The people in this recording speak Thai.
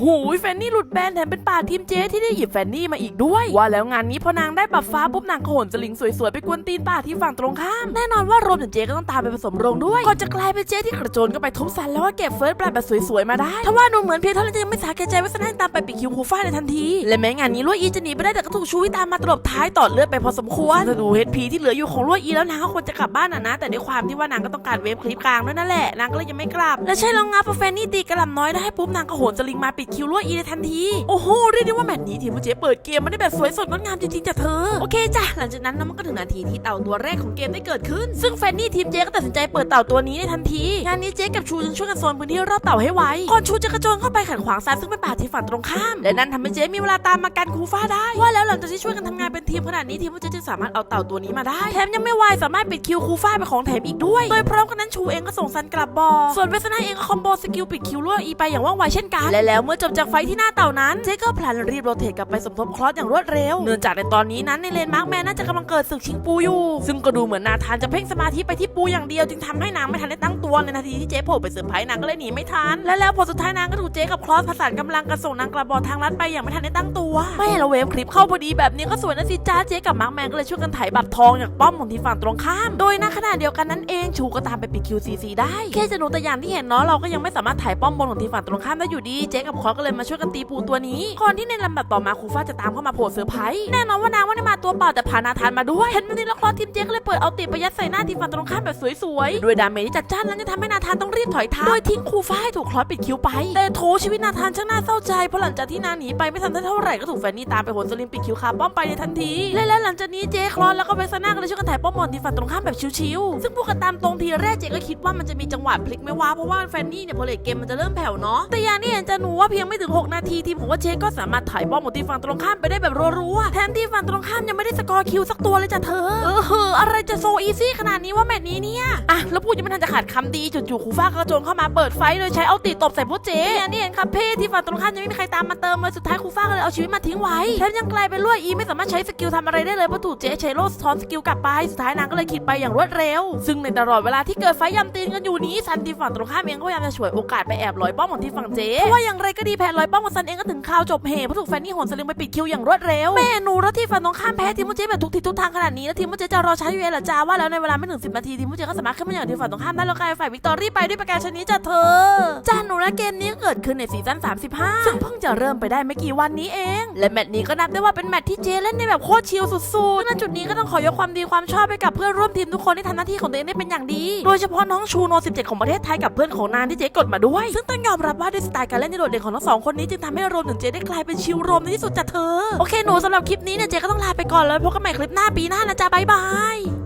โหแฟนนี่หลุดแบนแถมเป็นป่าทีมเจที่ได้หยิบแฟนนี่มาอีกด้วย ว่าแล้วงานนี้พอนางได้บัฟฟ้าปุ๊บนางก็โหนสลิงสวยๆไปกวนตีนป่าที่ฝั่งตรงข้าม แน่นอนว่ารวมถึงเจก็ต้องตามไปผสมโรงด้วยก่อนจะกลายเป็นเจที่กระโจนก็ไปทุบซันแล้วก็เก็บเฟิร์สแบลแบบสวยๆมาได้ถ้าว่าหนูเหมือนเพียงเท่านั้นจะยังไม่สาแก่ใจว่าซันให้ตามไปปิดคิวคูฟ้าในทันที และแม้งานนี้ลวดอีจะหนีไปได้แต่ก็ถูกชูวิตามมาตลบท้ายต่อเลือดไปพอสมควรจะดูเฮดพีที่เหลืออยู่ของลวดอีแล้วนางก็ควรจะกลับบ้านอะนะ แต่ด้วยความที่ว่านางก็ต้องการเวฟคลิปกลางด้วยนั่นแหละนางก็เลยยังไม่กลับ และใช่แล้วงับพอแฟนนี่ตีกระลำน้อยได้ปุ๊บนางก็โหนสลิงมาปิดคิวลวดอีในทันที โอ้โหเรียกได้ว่าแมตช์นี้ทีมผู้เจเปิดเกมมาได้แบบสวยสดงดงามจริงๆจ้ะเธอ โอเคจ้ะหลังจากนั้นนะมันก็ถึงนาทีที่เต่าตัวแรกของเกมได้เกิดขึ้น ซึ่งแฟนนี่ทีมเจก็ตัดสินใจเปิดเต่าตัวนี้ในทันที งานนี้เจกับชูจึงช่วยกันโซนพื้นที่รอบเต่าให้ไว ก่อนชูจะกระโจนเข้าไปขัดขวางซันซึ่งเป็นป่าที่ฝั่งตรงข้าม และนั่นทำให้เจมีเวลาตามมากันคูฟ้าได้ ว่าแล้วหลังจากที่ช่วยกันทำงานเป็นทีมขนาดนี้ทีมผู้เจจึงสามารถเอาเต่าตัวนี้มาได้ แถมยังไม่วายสามารถปิดคิวคูฟ้าเป็นของแถมอีกด้วย โดยพร้อมกันนั้นชูเองก็ส่งซันกลับบอส่วนเวสนาเองก็คอมโบสกิลปิดคิวรั่วอีไปอย่างว่องไวเช่นกัน และแล้วเมื่อจบจากไฟที่หน้าเต่านั้น เจก็พลันรีบโรเทตกลับไปสมทบคลอสอย่างรวดเร็ว เนื่องจากในตอนนี้นั้นในเลนมาร์กแมนน่าจะกำลังเกิดศึกชิงปูอยู่ ซึ่งก็ดูเหมือนนาธานจะเพ่งสมาธิไปที่ปูอย่างเดียว จึงทำให้นางไม่ทันได้ตั้งตัวในนาทีที่เจ๊โผล่ไปเซอร์ไพรส์นางก็เลยหนีไม่ทัน และแล้วพอสุดท้ายนางก็ถูกเจ๊กับคลอสผสานกำลังกันส่งนางกระบอกทางลัดไปอย่างไม่ทันได้ตั้งตัวไม่ละเวฟคลิปเข้าพอดีแบบนี้ก็สวยนะสิจ้าเจ๊กับมาร์กแมนก็เลยช่วยกันไถ่บัตรทองจากป้อมของทีฝั่งตรงข้าม โดยในขณะเดียวกันนั้นเองชูก็ตามไปปิด QCC ได้แค่จะหนูแต่อย่างที่เห็นเนาะเราก็ยังไม่สามารถถ่ายป้อมบนของทีฝั่งตรงข้ามได้อยู่ดีเจ๊กับคลอสก็เลยมาช่วยกันตีปูตัวนี้ก่อนที่ในลำดับต่อมาครูฟ้าจะตามเข้ามาโผล่เซอร์ไพรส์แน่นอนว่านางไม่ได้มาตัวเปล่าแต่พานาธานมาด้วย เห็นแบบนี้แล้วคอทีมเจ๊ก็เลยเปิดเอาติดไปยัดใส่หน้าทีมฝั่งตรงข้ามแบบสวยๆ ด้วยดาเมจที่จัดจ้านนั้นจะทำให้นาธานต้องรีบถอยทัพโดยทิ้งครูฟ้าให้ถูกคลอสปิดคิ้วไป แต่โถชีวิตนาธานช่างน่าเศร้าใจเพราะหลังจากที่นางหนีไปไม่ทันได้เท่าไหร่ก็ถูกแฟนนี่ตามไปโหนสลิมปิดคิ้วคาป้อมไปในทันที และแล้วหลังจากนี้เจคลอสแล้วก็เวสนาก็เลยช่วยกันถ่ายป้อมบอลทีมฝั่งตรงข้ามแบบชิวๆซึ่งพูดกันตามตรงทีแรกเจก็คิดว่ามันจะมีจังหวะพลิกไม่ว่าเพราะว่าแฟนนี่เนี่ยพอเลทเกมมันจะเริ่มแผ่วเนาะแต่ยางที่เห็นจะหนูว่าเพียงไม่ถึง 6 นาทีทีมของว่าเชก็สามารถถ่ายบอลหมดทีมฝั่งตรงข้ามไปได้แบบรัวๆแถมทีมฝั่งตรงข้ามยังไม่ได้สกอร์คิวสักตัวเลยจ้ะเธอ เออเหอะอะไรจะโซอีซี่ขนาดนี้ว่าแมตช์นี้เนี่ย แล้วพูดยังไม่ทันจะขาดคำดีจู่ๆคูฟ้ากระโจนเข้ามาเปิดไฟโดยใช้เอาตีตบใส่พวกเจอย่างที่เห็นครับเพ่ที่ฝั่งตรงข้ามยังไม่มีใครตามมาเติมเลยสุดท้ายคูฟ้าก็เลยเอาชีวิตมาทิ้งไว้แถมยังกลายเป็นลวดอีไม่สามารถใช้สกิลทำอะไรได้เลยเพราะถูกเจ๊ใช้โล่สะท้อนสกิลกลับไปสุดท้ายนางก็เลยขีดไปอย่างรวดเร็ว ซึ่งในตลอดเวลาที่เกิดไฟยำตีนกันอยู่นี้ซันทีมฝั่งตรงข้ามเองก็พยายามจะฉวยโอกาสไปแอบลอยป้อมของทีมฝั่งเจ๊เพราะว่าอย่างไรก็ดีแผนลอยป้อมของซันเองก็ถึงข่าวจบเหตุเพราะถูกแฟนนี่โหนสลิงไปปิดคิวอย่างรวดเร็วแม่หนูแล้วที่ฝั่งตรงข้ามแพ้ทีมมุเจ๊แบบทุกทิศทุกทางขนาดนี้แล้วทีมมุเจ๊จะรอช้าอยู่เองเหรอจ้าว่าแล้วในเวลาไม่ถึง10นาทีทีมมุเจ๊ก็สามารถขึ้นมาอย่างทีมฝั่งตรงข้ามได้แล้วกลายฝ่ายวิกตอรี่ไปด้วยประการชนิดจ้ะเธอจ้าหนูและเกมนี้เกิดขึ้นในซีซั่น35 ซึ่งเพิ่งจะเริ่มไปได้ไม่กี่วันนี้เอง และแมตช์นี้ก็นับได้ว่าเป็นแมตช์ที่เจเล่นในแบบโคตรชิลสุดๆณจุดนี้ก็ต้องขอยกความดีความชอบไปกับเพื่อนร่วมทีมทุกคนที่ทำหน้าที่ของตัวเองได้เป็นอย่างดี โดยเฉพาะน้องชูโน 17 ของประเทศไทยกับเพื่อนของนางที่เจกดมาด้วย ซึ่งต้องยอมรับว่าด้วยสไตล์การเล่นที่โดดเด่นของทั้งสองคนนี้จึงทำให้รวมถึงเจได้กลายเป็นชิลโรมในที่สุดจ้ะเธอ โอเคหนูสำหรับคลิปนี้เนี่ยเจก็ต้องลาไปก่อนแล้วพบกันใหม่คลิปหน้าปีหน้านะจ๊ะบ๊ายบาย